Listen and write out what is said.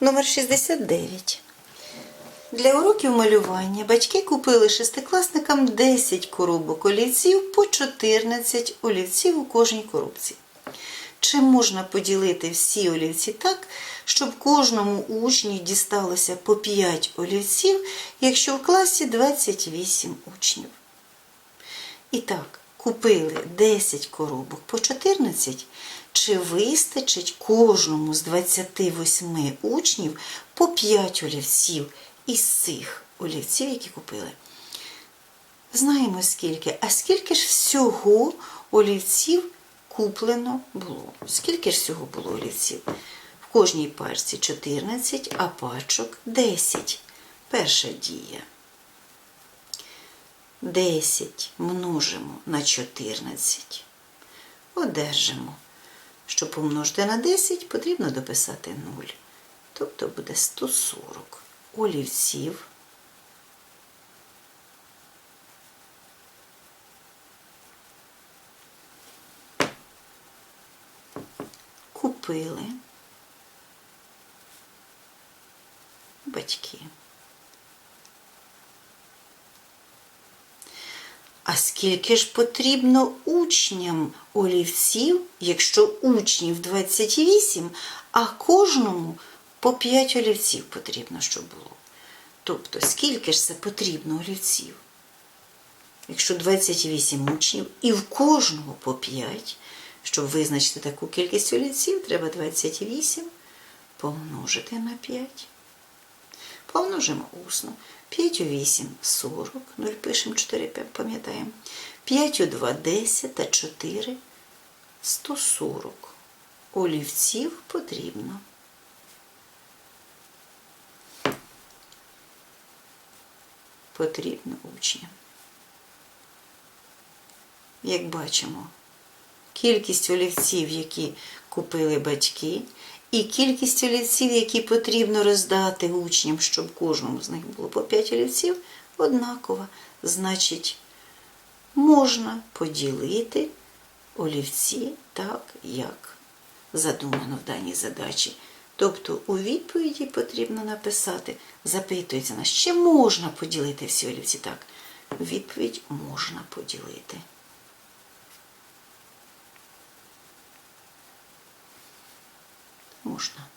Номер 69. Для уроків малювання батьки купили шестикласникам 10 коробок олівців по 14 олівців у кожній коробці. Чи можна поділити всі олівці так, щоб кожному учню дісталося по 5 олівців, якщо в класі 28 учнів? І так, купили 10 коробок по 14, чи вистачить кожному з 28 учнів по 5 олівців із цих олівців, які купили? Знаємо скільки, а скільки ж всього олівців куплено було? Скільки ж всього було олівців? В кожній парці 14, а пачок 10. Перша дія. 10 множимо на 14. Одержимо. Щоб помножити на 10, потрібно дописати 0. Тобто буде 140 олівців. Купили батьки. А скільки ж потрібно учням олівців, якщо учнів 28, а кожному по 5 олівців потрібно, щоб було? Тобто, скільки ж це потрібно олівців? Якщо 28 учнів і в кожного по 5, щоб визначити таку кількість олівців, треба 28 помножити на 5. Помножимо усно. 5 у 8 – 40, 0 пишемо, 4 пам'ятаємо. 5 у 2 – 10, а 4 – 140. Олівців потрібно. Потрібно учням. Як бачимо, кількість олівців, які купили батьки, і кількість олівців, які потрібно роздати учням, щоб кожному з них було по 5 олівців, однакова. Значить, можна поділити олівці так, як задумано в даній задачі. Тобто у відповіді потрібно написати, запитується нас, чи можна поділити всі олівці так. Відповідь можна поділити. Можна.